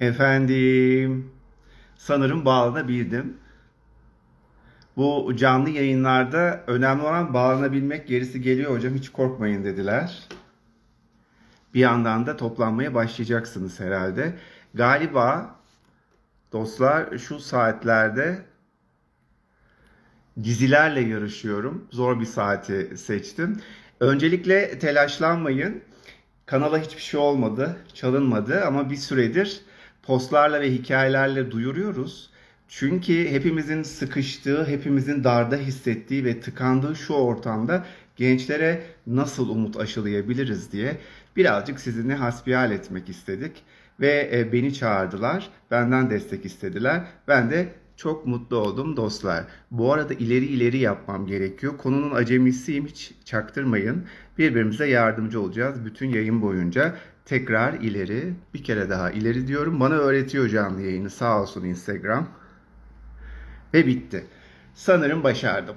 Efendim, sanırım bağlanabildim. Bu canlı yayınlarda önemli olan bağlanabilmek, gerisi geliyor hocam hiç korkmayın dediler. Bir yandan da toplanmaya başlayacaksınız herhalde. Galiba dostlar şu saatlerde dizilerle yarışıyorum. Zor bir saati seçtim. Öncelikle telaşlanmayın. Kanala hiçbir şey olmadı, çalınmadı ama bir süredir postlarla ve hikayelerle duyuruyoruz. Çünkü hepimizin sıkıştığı, hepimizin darda hissettiği ve tıkandığı şu ortamda gençlere nasıl umut aşılayabiliriz diye birazcık sizinle hasbihal etmek istedik. Ve e, beni çağırdılar, benden destek istediler. Ben de çok mutlu oldum dostlar. Bu arada ileri ileri yapmam gerekiyor. Konunun acemisiyim hiç çaktırmayın. Birbirimize yardımcı olacağız bütün yayın boyunca. Tekrar ileri, bir kere daha ileri diyorum. Bana öğretiyor canlı yayını sağ olsun Instagram. Ve bitti. Sanırım başardım.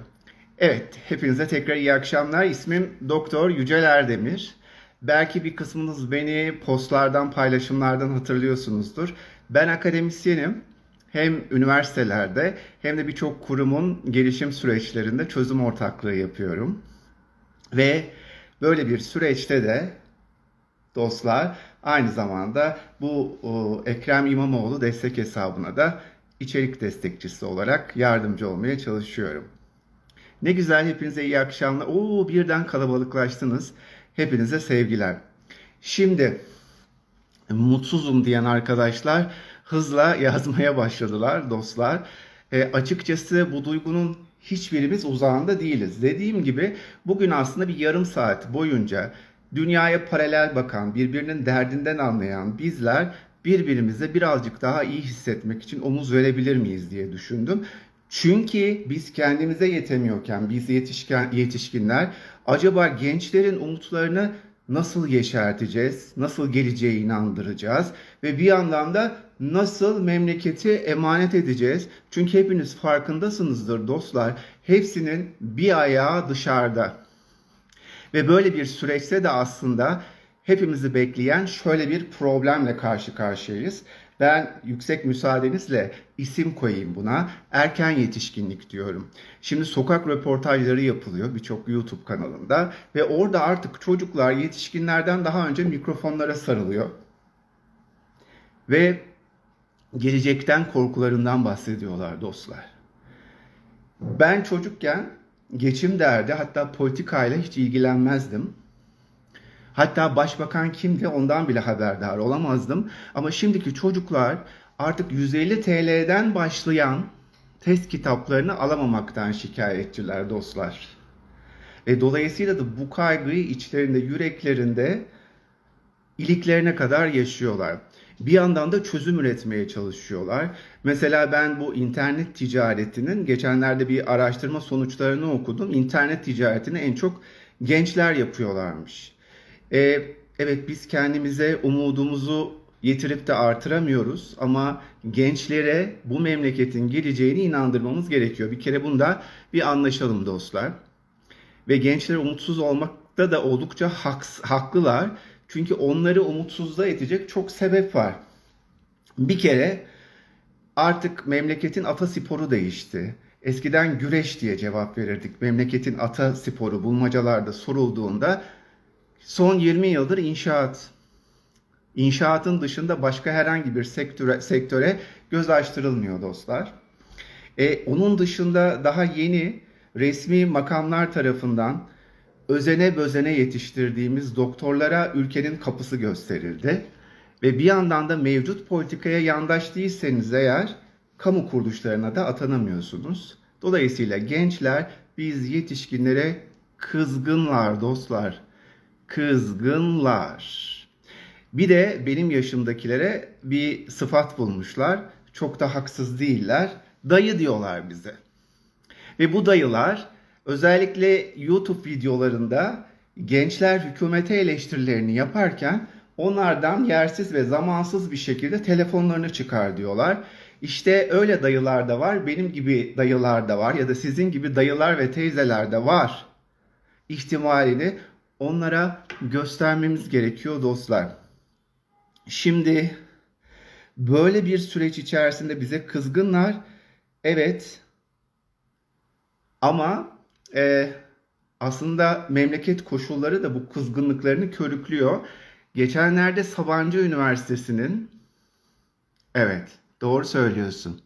Evet, hepinize tekrar iyi akşamlar. İsmim Doktor Yücel Erdemir. Belki bir kısmınız beni postlardan, paylaşımlardan hatırlıyorsunuzdur. Ben akademisyenim. Hem üniversitelerde hem de birçok kurumun gelişim süreçlerinde çözüm ortaklığı yapıyorum. Ve böyle bir süreçte de dostlar aynı zamanda bu o, Ekrem İmamoğlu destek hesabına da içerik destekçisi olarak yardımcı olmaya çalışıyorum. Ne güzel hepinize iyi akşamlar. Oo birden kalabalıklaştınız. Hepinize sevgiler. Şimdi mutsuzum diyen arkadaşlar hızla yazmaya başladılar dostlar. E, açıkçası bu duygunun hiçbirimiz uzağında değiliz. Dediğim gibi bugün aslında bir yarım saat boyunca dünyaya paralel bakan, birbirinin derdinden anlayan bizler birbirimize birazcık daha iyi hissetmek için omuz verebilir miyiz diye düşündüm. Çünkü biz kendimize yetemiyorken biz yetişken yetişkinler acaba gençlerin umutlarını nasıl yeşerteceğiz? Nasıl geleceğe inandıracağız? Ve bir yandan da nasıl memleketi emanet edeceğiz? Çünkü hepiniz farkındasınızdır dostlar. Hepsinin bir ayağı dışarıda. Ve böyle bir süreçte de aslında hepimizi bekleyen şöyle bir problemle karşı karşıyayız. Ben yüksek müsaadenizle isim koyayım buna. Erken yetişkinlik diyorum. Şimdi sokak röportajları yapılıyor birçok YouTube kanalında ve orada artık çocuklar yetişkinlerden daha önce mikrofonlara sarılıyor. Ve gelecekten korkularından bahsediyorlar dostlar. Ben çocukken geçim derdi hatta politikayla hiç ilgilenmezdim. Hatta başbakan kimdi ondan bile haberdar olamazdım. Ama şimdiki çocuklar artık 150 TL'den başlayan test kitaplarını alamamaktan şikayetçiler dostlar. Ve dolayısıyla da bu kaygıyı içlerinde, yüreklerinde iliklerine kadar yaşıyorlar. Bir yandan da çözüm üretmeye çalışıyorlar. Mesela ben bu internet ticaretinin geçenlerde bir araştırma sonuçlarını okudum. İnternet ticaretini en çok gençler yapıyorlarmış. Ee, evet biz kendimize umudumuzu yitirip de artıramıyoruz ama gençlere bu memleketin geleceğini inandırmamız gerekiyor. Bir kere bunda bir anlaşalım dostlar. Ve gençler umutsuz olmakta da oldukça haks, haklılar. Çünkü onları umutsuzluğa edecek çok sebep var. Bir kere artık memleketin ata sporu değişti. Eskiden güreş diye cevap verirdik. Memleketin ata sporu bulmacalarda sorulduğunda son 20 yıldır inşaat. İnşaatın dışında başka herhangi bir sektöre, sektöre göz açtırılmıyor dostlar. E, onun dışında daha yeni resmi makamlar tarafından özene bözene yetiştirdiğimiz doktorlara ülkenin kapısı gösterildi. Ve bir yandan da mevcut politikaya yandaş değilseniz eğer kamu kuruluşlarına da atanamıyorsunuz. Dolayısıyla gençler biz yetişkinlere kızgınlar dostlar. Kızgınlar. Bir de benim yaşımdakilere bir sıfat bulmuşlar. Çok da haksız değiller. Dayı diyorlar bize. Ve bu dayılar özellikle YouTube videolarında gençler hükümete eleştirilerini yaparken onlardan yersiz ve zamansız bir şekilde telefonlarını çıkar diyorlar. İşte öyle dayılar da var, benim gibi dayılar da var ya da sizin gibi dayılar ve teyzeler de var ihtimalini onlara göstermemiz gerekiyor dostlar. Şimdi Böyle bir süreç içerisinde bize kızgınlar. Evet. Ama e, aslında memleket koşulları da bu kızgınlıklarını körüklüyor. Geçenlerde Sabancı Üniversitesi'nin evet doğru söylüyorsun.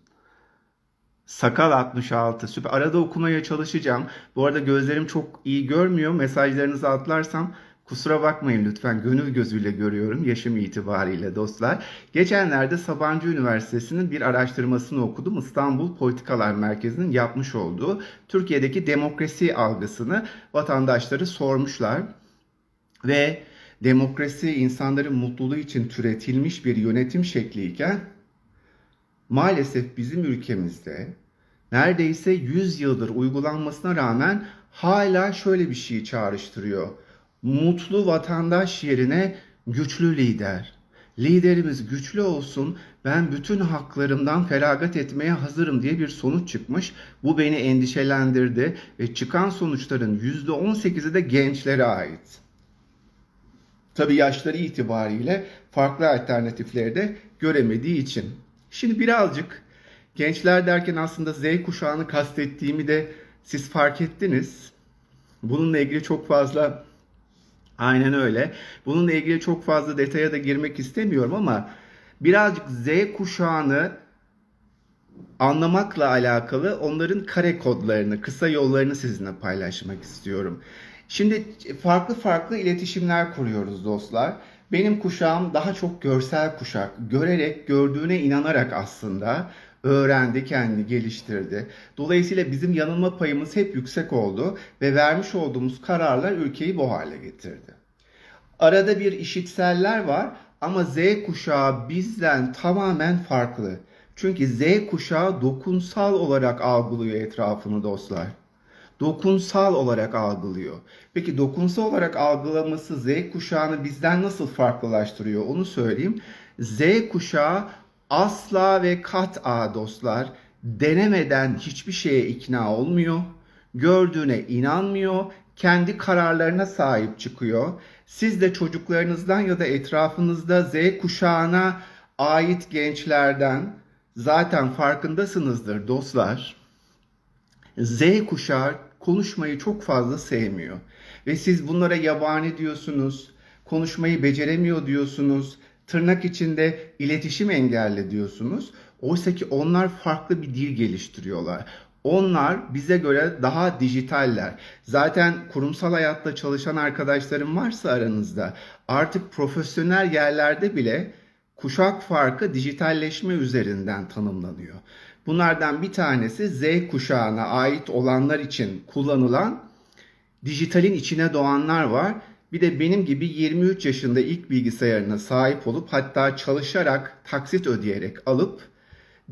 Sakal 66. Süper. Arada okumaya çalışacağım. Bu arada gözlerim çok iyi görmüyor. Mesajlarınızı atlarsam kusura bakmayın lütfen. Gönül gözüyle görüyorum yaşım itibariyle dostlar. Geçenlerde Sabancı Üniversitesi'nin bir araştırmasını okudum. İstanbul Politikalar Merkezi'nin yapmış olduğu Türkiye'deki demokrasi algısını vatandaşları sormuşlar. Ve demokrasi insanların mutluluğu için türetilmiş bir yönetim şekliyken maalesef bizim ülkemizde neredeyse 100 yıldır uygulanmasına rağmen hala şöyle bir şey çağrıştırıyor. Mutlu vatandaş yerine güçlü lider. Liderimiz güçlü olsun, ben bütün haklarımdan feragat etmeye hazırım diye bir sonuç çıkmış. Bu beni endişelendirdi ve çıkan sonuçların %18'i de gençlere ait. Tabii yaşları itibariyle farklı alternatifleri de göremediği için. Şimdi birazcık gençler derken aslında Z kuşağını kastettiğimi de siz fark ettiniz. Bununla ilgili çok fazla aynen öyle. Bununla ilgili çok fazla detaya da girmek istemiyorum ama birazcık Z kuşağını anlamakla alakalı onların kare kodlarını, kısa yollarını sizinle paylaşmak istiyorum. Şimdi farklı farklı iletişimler kuruyoruz dostlar. Benim kuşağım daha çok görsel kuşak. Görerek, gördüğüne inanarak aslında öğrendi, kendini geliştirdi. Dolayısıyla bizim yanılma payımız hep yüksek oldu ve vermiş olduğumuz kararlar ülkeyi bu hale getirdi. Arada bir işitseller var ama Z kuşağı bizden tamamen farklı. Çünkü Z kuşağı dokunsal olarak algılıyor etrafını dostlar dokunsal olarak algılıyor. Peki dokunsal olarak algılaması Z kuşağını bizden nasıl farklılaştırıyor onu söyleyeyim. Z kuşağı asla ve kat'a dostlar denemeden hiçbir şeye ikna olmuyor. Gördüğüne inanmıyor. Kendi kararlarına sahip çıkıyor. Siz de çocuklarınızdan ya da etrafınızda Z kuşağına ait gençlerden zaten farkındasınızdır dostlar. Z kuşağı konuşmayı çok fazla sevmiyor. Ve siz bunlara yabani diyorsunuz, konuşmayı beceremiyor diyorsunuz, tırnak içinde iletişim engelli diyorsunuz. Oysa ki onlar farklı bir dil geliştiriyorlar. Onlar bize göre daha dijitaller. Zaten kurumsal hayatta çalışan arkadaşlarım varsa aranızda artık profesyonel yerlerde bile kuşak farkı dijitalleşme üzerinden tanımlanıyor. Bunlardan bir tanesi Z kuşağına ait olanlar için kullanılan dijitalin içine doğanlar var. Bir de benim gibi 23 yaşında ilk bilgisayarına sahip olup hatta çalışarak taksit ödeyerek alıp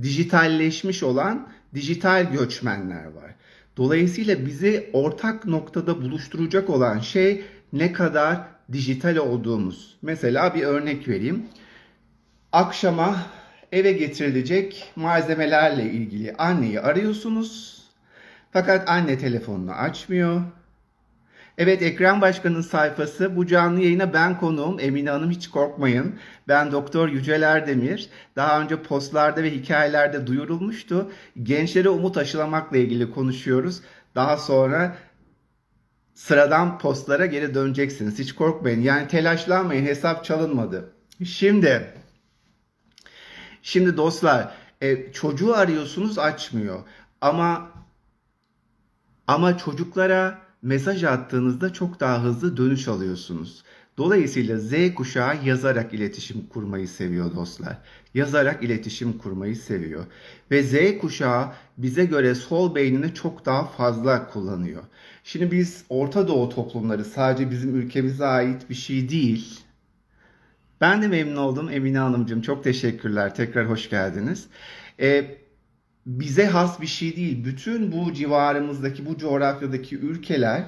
dijitalleşmiş olan dijital göçmenler var. Dolayısıyla bizi ortak noktada buluşturacak olan şey ne kadar dijital olduğumuz. Mesela bir örnek vereyim. Akşama eve getirilecek malzemelerle ilgili anneyi arıyorsunuz. Fakat anne telefonunu açmıyor. Evet Ekran Başkan'ın sayfası. Bu canlı yayına ben konuğum. Emine Hanım hiç korkmayın. Ben Doktor Yücel Erdemir. Daha önce postlarda ve hikayelerde duyurulmuştu. Gençlere umut aşılamakla ilgili konuşuyoruz. Daha sonra sıradan postlara geri döneceksiniz. Hiç korkmayın. Yani telaşlanmayın. Hesap çalınmadı. Şimdi Şimdi dostlar e, çocuğu arıyorsunuz açmıyor. Ama ama çocuklara mesaj attığınızda çok daha hızlı dönüş alıyorsunuz. Dolayısıyla Z kuşağı yazarak iletişim kurmayı seviyor dostlar. Yazarak iletişim kurmayı seviyor. Ve Z kuşağı bize göre sol beynini çok daha fazla kullanıyor. Şimdi biz Orta Doğu toplumları sadece bizim ülkemize ait bir şey değil. Ben de memnun oldum Emine Hanımcığım. Çok teşekkürler. Tekrar hoş geldiniz. Ee, bize has bir şey değil. Bütün bu civarımızdaki, bu coğrafyadaki ülkeler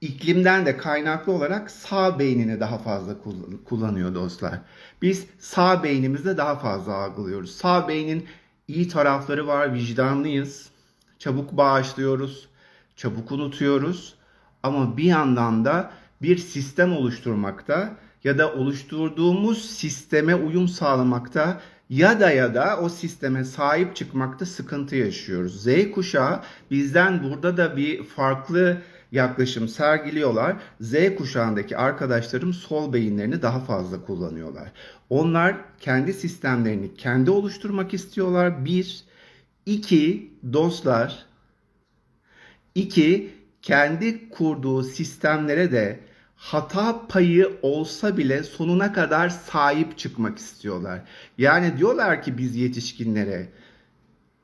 iklimden de kaynaklı olarak sağ beynini daha fazla kullanıyor dostlar. Biz sağ beynimizde daha fazla algılıyoruz. Sağ beynin iyi tarafları var, vicdanlıyız. Çabuk bağışlıyoruz, çabuk unutuyoruz. Ama bir yandan da bir sistem oluşturmakta ya da oluşturduğumuz sisteme uyum sağlamakta ya da ya da o sisteme sahip çıkmakta sıkıntı yaşıyoruz. Z kuşağı bizden burada da bir farklı yaklaşım sergiliyorlar. Z kuşağındaki arkadaşlarım sol beyinlerini daha fazla kullanıyorlar. Onlar kendi sistemlerini kendi oluşturmak istiyorlar. Bir, iki dostlar, iki kendi kurduğu sistemlere de hata payı olsa bile sonuna kadar sahip çıkmak istiyorlar. Yani diyorlar ki biz yetişkinlere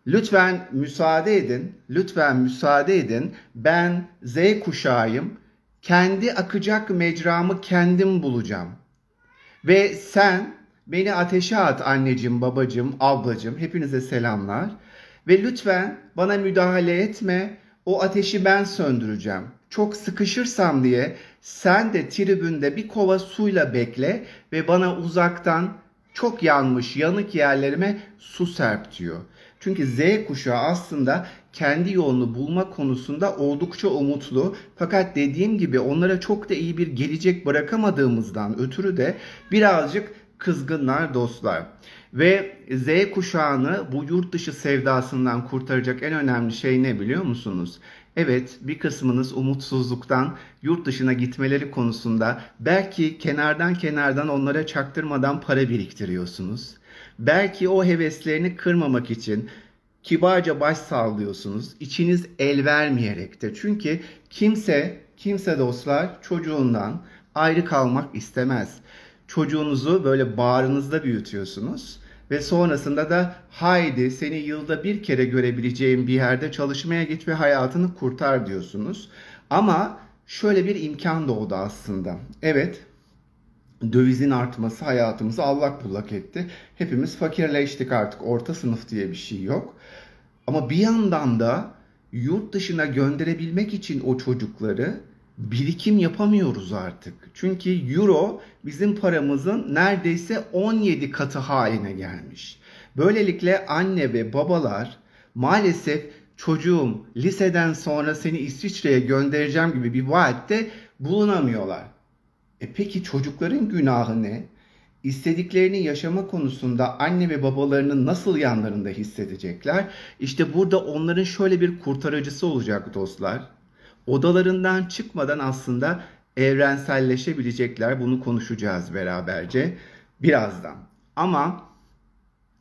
lütfen müsaade edin, lütfen müsaade edin. Ben Z kuşağıyım. Kendi akacak mecramı kendim bulacağım. Ve sen beni ateşe at anneciğim, babacığım, ablacığım. Hepinize selamlar. Ve lütfen bana müdahale etme. O ateşi ben söndüreceğim. Çok sıkışırsam diye sen de tribünde bir kova suyla bekle ve bana uzaktan çok yanmış yanık yerlerime su serp diyor. Çünkü Z kuşağı aslında kendi yolunu bulma konusunda oldukça umutlu. Fakat dediğim gibi onlara çok da iyi bir gelecek bırakamadığımızdan ötürü de birazcık kızgınlar dostlar. Ve Z kuşağını bu yurt dışı sevdasından kurtaracak en önemli şey ne biliyor musunuz? Evet, bir kısmınız umutsuzluktan yurt dışına gitmeleri konusunda belki kenardan kenardan onlara çaktırmadan para biriktiriyorsunuz. Belki o heveslerini kırmamak için kibarca baş sallıyorsunuz. İçiniz el vermeyerek de. Çünkü kimse, kimse dostlar çocuğundan ayrı kalmak istemez. Çocuğunuzu böyle bağrınızda büyütüyorsunuz ve sonrasında da haydi seni yılda bir kere görebileceğim bir yerde çalışmaya git ve hayatını kurtar diyorsunuz. Ama şöyle bir imkan doğdu aslında. Evet, dövizin artması hayatımızı allak bullak etti. Hepimiz fakirleştik artık. Orta sınıf diye bir şey yok. Ama bir yandan da yurt dışına gönderebilmek için o çocukları birikim yapamıyoruz artık. Çünkü euro bizim paramızın neredeyse 17 katı haline gelmiş. Böylelikle anne ve babalar maalesef çocuğum liseden sonra seni İsviçre'ye göndereceğim gibi bir vaatte bulunamıyorlar. E peki çocukların günahı ne? İstediklerini yaşama konusunda anne ve babalarının nasıl yanlarında hissedecekler? İşte burada onların şöyle bir kurtarıcısı olacak dostlar. Odalarından çıkmadan aslında evrenselleşebilecekler. Bunu konuşacağız beraberce birazdan. Ama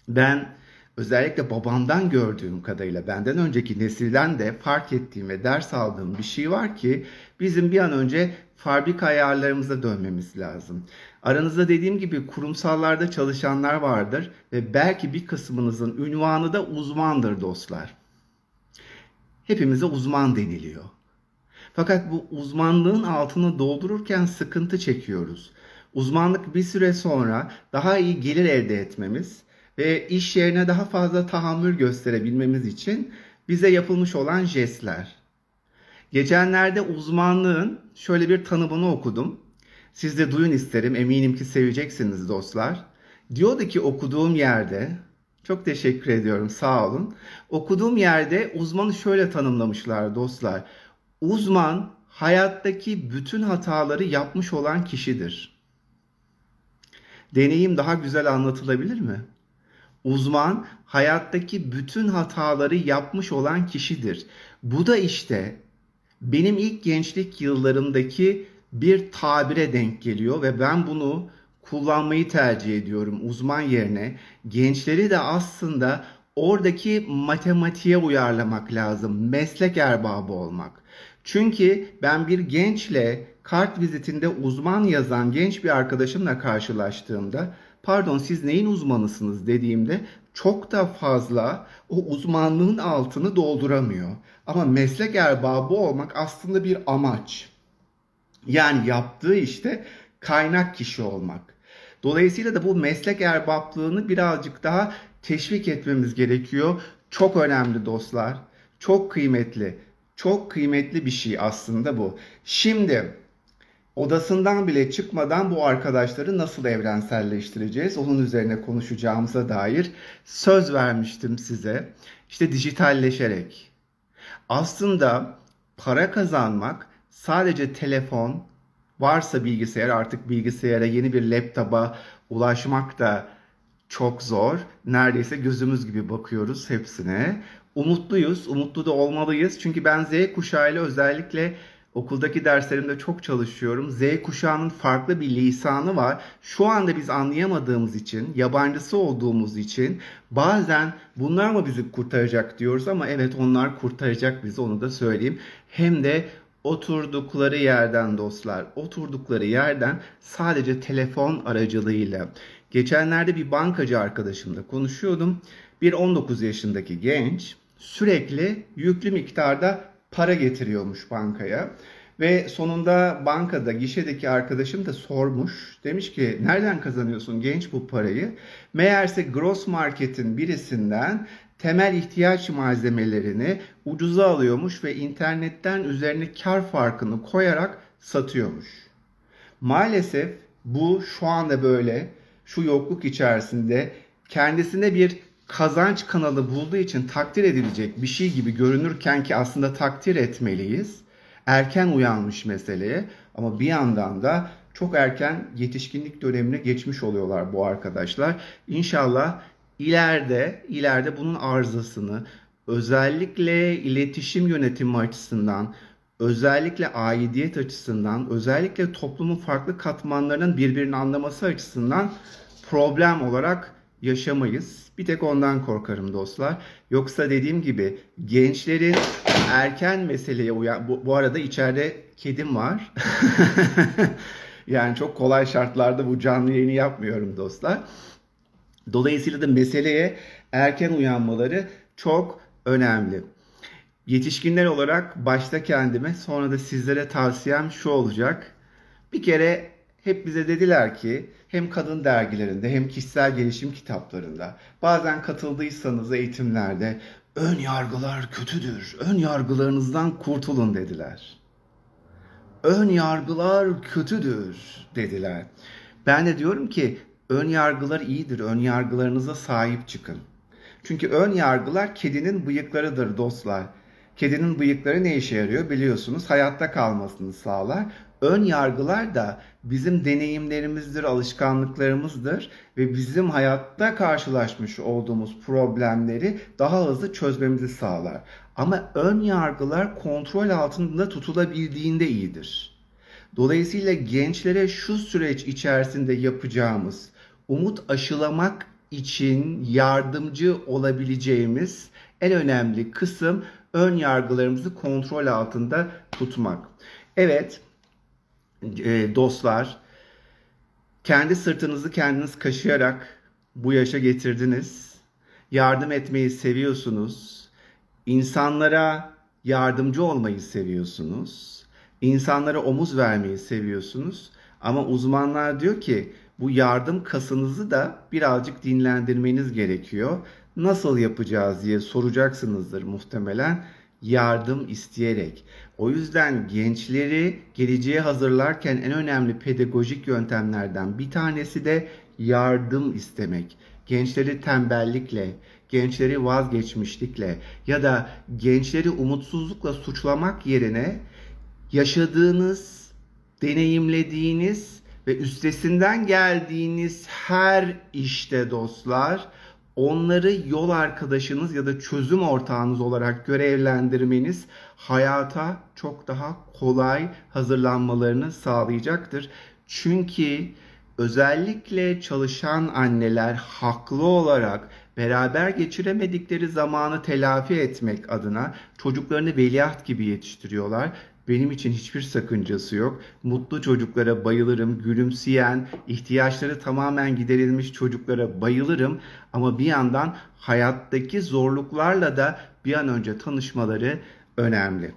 ben özellikle babamdan gördüğüm kadarıyla benden önceki nesilden de fark ettiğim ve ders aldığım bir şey var ki bizim bir an önce fabrika ayarlarımıza dönmemiz lazım. Aranızda dediğim gibi kurumsallarda çalışanlar vardır ve belki bir kısmınızın ünvanı da uzmandır dostlar. Hepimize uzman deniliyor. Fakat bu uzmanlığın altını doldururken sıkıntı çekiyoruz. Uzmanlık bir süre sonra daha iyi gelir elde etmemiz ve iş yerine daha fazla tahammül gösterebilmemiz için bize yapılmış olan jestler. Geçenlerde uzmanlığın şöyle bir tanımını okudum. Siz de duyun isterim. Eminim ki seveceksiniz dostlar. Diyordu ki okuduğum yerde çok teşekkür ediyorum sağ olun. Okuduğum yerde uzmanı şöyle tanımlamışlar dostlar. Uzman hayattaki bütün hataları yapmış olan kişidir. Deneyim daha güzel anlatılabilir mi? Uzman hayattaki bütün hataları yapmış olan kişidir. Bu da işte benim ilk gençlik yıllarımdaki bir tabire denk geliyor ve ben bunu kullanmayı tercih ediyorum uzman yerine. Gençleri de aslında oradaki matematiğe uyarlamak lazım. Meslek erbabı olmak. Çünkü ben bir gençle kart vizitinde uzman yazan genç bir arkadaşımla karşılaştığımda pardon siz neyin uzmanısınız dediğimde çok da fazla o uzmanlığın altını dolduramıyor. Ama meslek erbabı olmak aslında bir amaç. Yani yaptığı işte kaynak kişi olmak. Dolayısıyla da bu meslek erbablığını birazcık daha teşvik etmemiz gerekiyor. Çok önemli dostlar. Çok kıymetli. Çok kıymetli bir şey aslında bu. Şimdi odasından bile çıkmadan bu arkadaşları nasıl evrenselleştireceğiz? Onun üzerine konuşacağımıza dair söz vermiştim size. İşte dijitalleşerek. Aslında para kazanmak sadece telefon varsa bilgisayar artık bilgisayara yeni bir laptopa ulaşmak da çok zor. Neredeyse gözümüz gibi bakıyoruz hepsine. Umutluyuz, umutlu da olmalıyız. Çünkü ben Z kuşağıyla özellikle okuldaki derslerimde çok çalışıyorum. Z kuşağının farklı bir lisanı var. Şu anda biz anlayamadığımız için, yabancısı olduğumuz için bazen bunlar mı bizi kurtaracak diyoruz ama evet onlar kurtaracak bizi onu da söyleyeyim. Hem de oturdukları yerden dostlar, oturdukları yerden sadece telefon aracılığıyla. Geçenlerde bir bankacı arkadaşımla konuşuyordum. Bir 19 yaşındaki genç sürekli yüklü miktarda para getiriyormuş bankaya. Ve sonunda bankada gişedeki arkadaşım da sormuş. Demiş ki nereden kazanıyorsun genç bu parayı? Meğerse Gross Market'in birisinden temel ihtiyaç malzemelerini ucuza alıyormuş ve internetten üzerine kar farkını koyarak satıyormuş. Maalesef bu şu anda böyle şu yokluk içerisinde kendisine bir kazanç kanalı bulduğu için takdir edilecek bir şey gibi görünürken ki aslında takdir etmeliyiz. Erken uyanmış meseleye ama bir yandan da çok erken yetişkinlik dönemine geçmiş oluyorlar bu arkadaşlar. İnşallah ileride ileride bunun arızasını özellikle iletişim yönetimi açısından özellikle aidiyet açısından, özellikle toplumun farklı katmanlarının birbirini anlaması açısından problem olarak yaşamayız. Bir tek ondan korkarım dostlar. Yoksa dediğim gibi gençlerin erken meseleye uyan... Bu, bu arada içeride kedim var. yani çok kolay şartlarda bu canlı yayını yapmıyorum dostlar. Dolayısıyla da meseleye erken uyanmaları çok önemli. Yetişkinler olarak başta kendime sonra da sizlere tavsiyem şu olacak. Bir kere hep bize dediler ki hem kadın dergilerinde hem kişisel gelişim kitaplarında bazen katıldıysanız eğitimlerde ön yargılar kötüdür. Ön yargılarınızdan kurtulun dediler. Ön yargılar kötüdür dediler. Ben de diyorum ki ön yargılar iyidir. Ön yargılarınıza sahip çıkın. Çünkü ön yargılar kedinin bıyıklarıdır dostlar. Kedinin bıyıkları ne işe yarıyor biliyorsunuz. Hayatta kalmasını sağlar. Ön yargılar da bizim deneyimlerimizdir, alışkanlıklarımızdır ve bizim hayatta karşılaşmış olduğumuz problemleri daha hızlı çözmemizi sağlar. Ama ön yargılar kontrol altında tutulabildiğinde iyidir. Dolayısıyla gençlere şu süreç içerisinde yapacağımız umut aşılamak için yardımcı olabileceğimiz en önemli kısım ön yargılarımızı kontrol altında tutmak. Evet e, dostlar kendi sırtınızı kendiniz kaşıyarak bu yaşa getirdiniz. Yardım etmeyi seviyorsunuz. İnsanlara yardımcı olmayı seviyorsunuz. İnsanlara omuz vermeyi seviyorsunuz. Ama uzmanlar diyor ki bu yardım kasınızı da birazcık dinlendirmeniz gerekiyor. Nasıl yapacağız diye soracaksınızdır muhtemelen yardım isteyerek. O yüzden gençleri geleceğe hazırlarken en önemli pedagojik yöntemlerden bir tanesi de yardım istemek. Gençleri tembellikle, gençleri vazgeçmişlikle ya da gençleri umutsuzlukla suçlamak yerine yaşadığınız, deneyimlediğiniz ve üstesinden geldiğiniz her işte dostlar onları yol arkadaşınız ya da çözüm ortağınız olarak görevlendirmeniz hayata çok daha kolay hazırlanmalarını sağlayacaktır. Çünkü özellikle çalışan anneler haklı olarak beraber geçiremedikleri zamanı telafi etmek adına çocuklarını veliaht gibi yetiştiriyorlar. Benim için hiçbir sakıncası yok. Mutlu çocuklara bayılırım. Gülümseyen, ihtiyaçları tamamen giderilmiş çocuklara bayılırım. Ama bir yandan hayattaki zorluklarla da bir an önce tanışmaları önemli.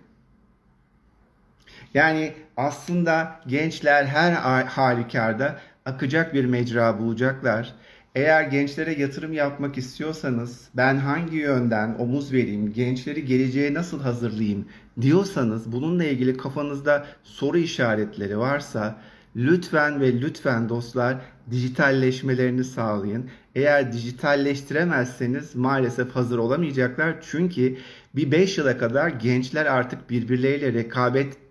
Yani aslında gençler her halükarda akacak bir mecra bulacaklar. Eğer gençlere yatırım yapmak istiyorsanız ben hangi yönden omuz vereyim, gençleri geleceğe nasıl hazırlayayım diyorsanız bununla ilgili kafanızda soru işaretleri varsa lütfen ve lütfen dostlar dijitalleşmelerini sağlayın. Eğer dijitalleştiremezseniz maalesef hazır olamayacaklar. Çünkü bir 5 yıla kadar gençler artık birbirleriyle rekabet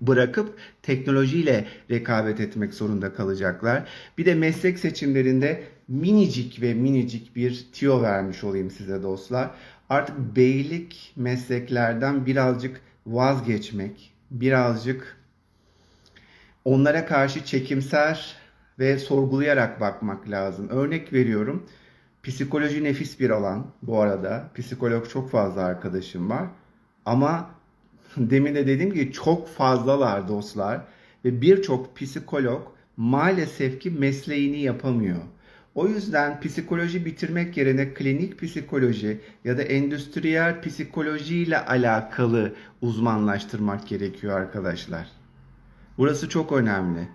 bırakıp teknolojiyle rekabet etmek zorunda kalacaklar. Bir de meslek seçimlerinde minicik ve minicik bir tiyo vermiş olayım size dostlar. Artık beylik mesleklerden birazcık vazgeçmek, birazcık onlara karşı çekimser ve sorgulayarak bakmak lazım. Örnek veriyorum. Psikoloji nefis bir alan bu arada. Psikolog çok fazla arkadaşım var. Ama demin de dediğim gibi çok fazlalar dostlar. Ve birçok psikolog maalesef ki mesleğini yapamıyor. O yüzden psikoloji bitirmek yerine klinik psikoloji ya da endüstriyel psikoloji ile alakalı uzmanlaştırmak gerekiyor arkadaşlar. Burası çok önemli.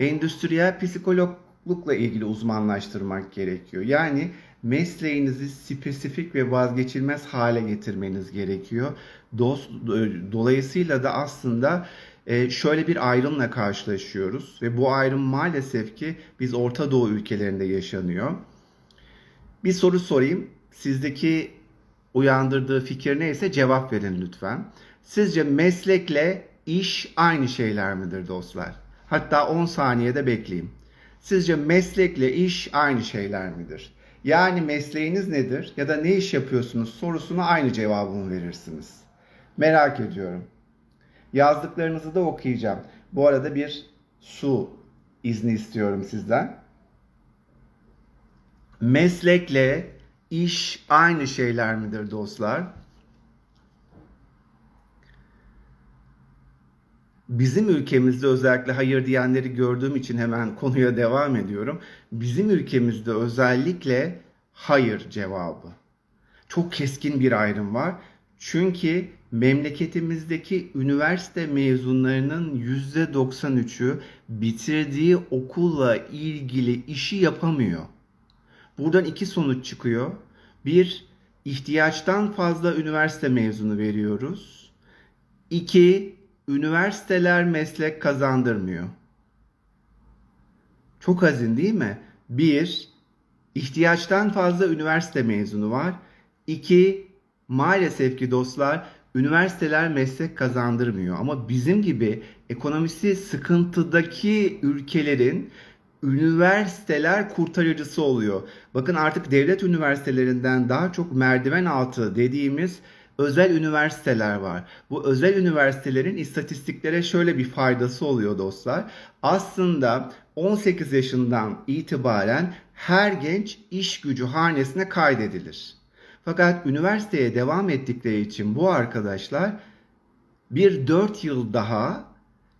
Endüstriyel psikologlukla ilgili uzmanlaştırmak gerekiyor. Yani mesleğinizi spesifik ve vazgeçilmez hale getirmeniz gerekiyor. Dos, dolayısıyla da aslında e, şöyle bir ayrımla karşılaşıyoruz ve bu ayrım maalesef ki biz Orta Doğu ülkelerinde yaşanıyor. Bir soru sorayım. Sizdeki uyandırdığı fikir neyse cevap verin lütfen. Sizce meslekle iş aynı şeyler midir dostlar? Hatta 10 saniyede bekleyeyim. Sizce meslekle iş aynı şeyler midir? Yani mesleğiniz nedir ya da ne iş yapıyorsunuz sorusuna aynı cevabını verirsiniz. Merak ediyorum. Yazdıklarınızı da okuyacağım. Bu arada bir su izni istiyorum sizden. Meslekle iş aynı şeyler midir dostlar? Bizim ülkemizde özellikle hayır diyenleri gördüğüm için hemen konuya devam ediyorum. Bizim ülkemizde özellikle hayır cevabı. Çok keskin bir ayrım var. Çünkü memleketimizdeki üniversite mezunlarının %93'ü bitirdiği okulla ilgili işi yapamıyor. Buradan iki sonuç çıkıyor. Bir, ihtiyaçtan fazla üniversite mezunu veriyoruz. İki, üniversiteler meslek kazandırmıyor. Çok hazin değil mi? Bir, ihtiyaçtan fazla üniversite mezunu var. İki, maalesef ki dostlar üniversiteler meslek kazandırmıyor. Ama bizim gibi ekonomisi sıkıntıdaki ülkelerin üniversiteler kurtarıcısı oluyor. Bakın artık devlet üniversitelerinden daha çok merdiven altı dediğimiz özel üniversiteler var. Bu özel üniversitelerin istatistiklere şöyle bir faydası oluyor dostlar. Aslında 18 yaşından itibaren her genç iş gücü hanesine kaydedilir. Fakat üniversiteye devam ettikleri için bu arkadaşlar bir 4 yıl daha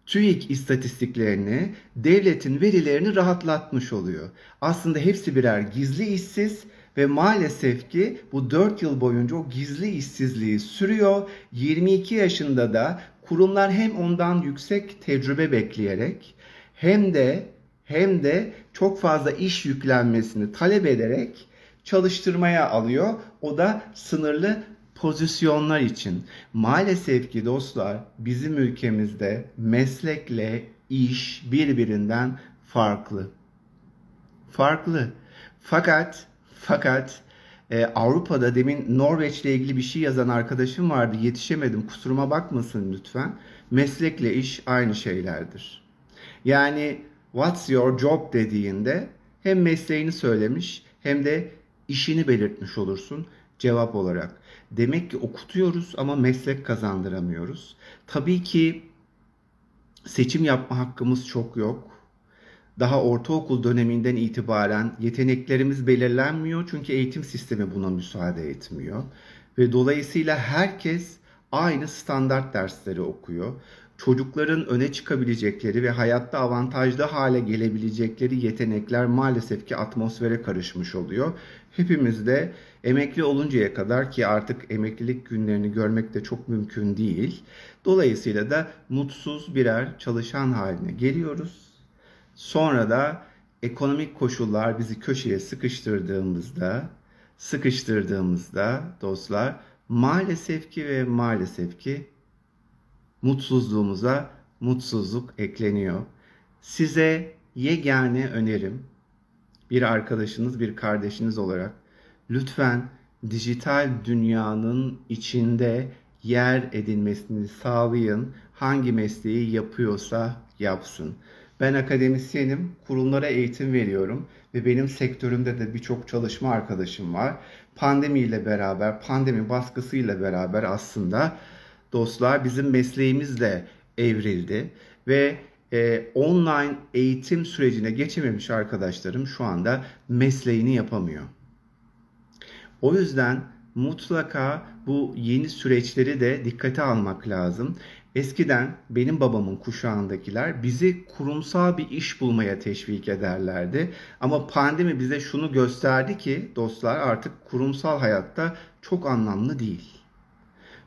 TÜİK istatistiklerini, devletin verilerini rahatlatmış oluyor. Aslında hepsi birer gizli işsiz ve maalesef ki bu 4 yıl boyunca o gizli işsizliği sürüyor. 22 yaşında da kurumlar hem ondan yüksek tecrübe bekleyerek hem de hem de çok fazla iş yüklenmesini talep ederek çalıştırmaya alıyor. O da sınırlı pozisyonlar için. Maalesef ki dostlar bizim ülkemizde meslekle iş birbirinden farklı. Farklı. Fakat fakat e, Avrupa'da demin Norveç'le ilgili bir şey yazan arkadaşım vardı. Yetişemedim. Kusuruma bakmasın lütfen. Meslekle iş aynı şeylerdir. Yani what's your job dediğinde hem mesleğini söylemiş hem de işini belirtmiş olursun cevap olarak. Demek ki okutuyoruz ama meslek kazandıramıyoruz. Tabii ki seçim yapma hakkımız çok yok. Daha ortaokul döneminden itibaren yeteneklerimiz belirlenmiyor çünkü eğitim sistemi buna müsaade etmiyor. Ve dolayısıyla herkes aynı standart dersleri okuyor. Çocukların öne çıkabilecekleri ve hayatta avantajlı hale gelebilecekleri yetenekler maalesef ki atmosfere karışmış oluyor. Hepimiz de emekli oluncaya kadar ki artık emeklilik günlerini görmek de çok mümkün değil. Dolayısıyla da mutsuz birer çalışan haline geliyoruz. Sonra da ekonomik koşullar bizi köşeye sıkıştırdığımızda sıkıştırdığımızda dostlar maalesef ki ve maalesef ki mutsuzluğumuza mutsuzluk ekleniyor. Size yegane önerim bir arkadaşınız, bir kardeşiniz olarak lütfen dijital dünyanın içinde yer edinmesini sağlayın. Hangi mesleği yapıyorsa yapsın. Ben akademisyenim, kurumlara eğitim veriyorum ve benim sektörümde de birçok çalışma arkadaşım var. Pandemiyle beraber, pandemi baskısıyla beraber aslında dostlar bizim mesleğimiz de evrildi ve e, online eğitim sürecine geçememiş arkadaşlarım şu anda mesleğini yapamıyor. O yüzden mutlaka bu yeni süreçleri de dikkate almak lazım. Eskiden benim babamın kuşağındakiler bizi kurumsal bir iş bulmaya teşvik ederlerdi. Ama pandemi bize şunu gösterdi ki dostlar artık kurumsal hayatta çok anlamlı değil.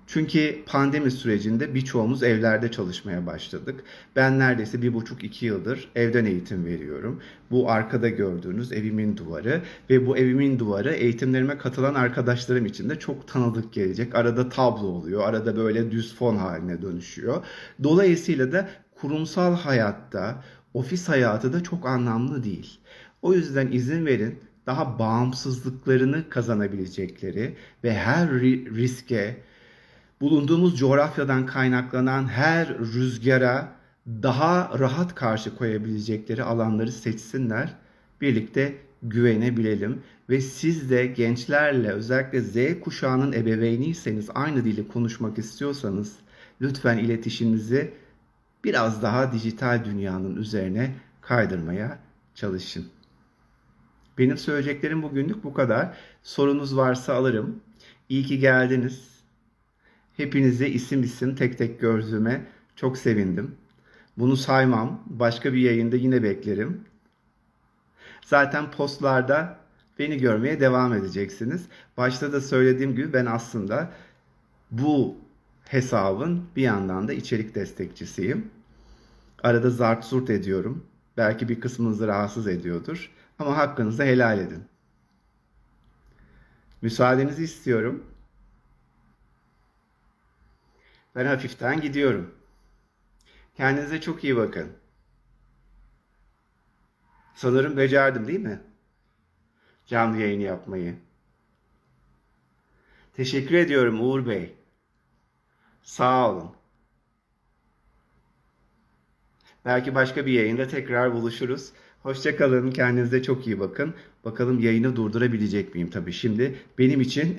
Çünkü pandemi sürecinde birçoğumuz evlerde çalışmaya başladık. Ben neredeyse bir buçuk iki yıldır evden eğitim veriyorum. Bu arkada gördüğünüz evimin duvarı ve bu evimin duvarı eğitimlerime katılan arkadaşlarım için de çok tanıdık gelecek. Arada tablo oluyor, arada böyle düz fon haline dönüşüyor. Dolayısıyla da kurumsal hayatta, ofis hayatı da çok anlamlı değil. O yüzden izin verin daha bağımsızlıklarını kazanabilecekleri ve her ri- riske, bulunduğumuz coğrafyadan kaynaklanan her rüzgara daha rahat karşı koyabilecekleri alanları seçsinler. Birlikte güvenebilelim ve siz de gençlerle özellikle Z kuşağının ebeveyniyseniz aynı dili konuşmak istiyorsanız lütfen iletişiminizi biraz daha dijital dünyanın üzerine kaydırmaya çalışın. Benim söyleyeceklerim bugünlük bu kadar. Sorunuz varsa alırım. İyi ki geldiniz. Hepinizi isim isim tek tek gördüğüme çok sevindim. Bunu saymam. Başka bir yayında yine beklerim. Zaten postlarda beni görmeye devam edeceksiniz. Başta da söylediğim gibi ben aslında bu hesabın bir yandan da içerik destekçisiyim. Arada zart zurt ediyorum. Belki bir kısmınızı rahatsız ediyordur. Ama hakkınızı helal edin. Müsaadenizi istiyorum. Ben hafiften gidiyorum. Kendinize çok iyi bakın. Sanırım becerdim değil mi? Canlı yayını yapmayı. Teşekkür ediyorum Uğur Bey. Sağ olun. Belki başka bir yayında tekrar buluşuruz. Hoşçakalın. Kendinize çok iyi bakın. Bakalım yayını durdurabilecek miyim? Tabii şimdi benim için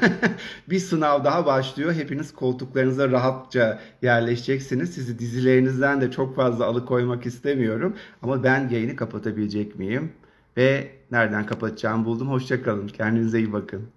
bir sınav daha başlıyor. Hepiniz koltuklarınıza rahatça yerleşeceksiniz. Sizi dizilerinizden de çok fazla alıkoymak istemiyorum. Ama ben yayını kapatabilecek miyim? Ve nereden kapatacağımı buldum. Hoşçakalın. Kendinize iyi bakın.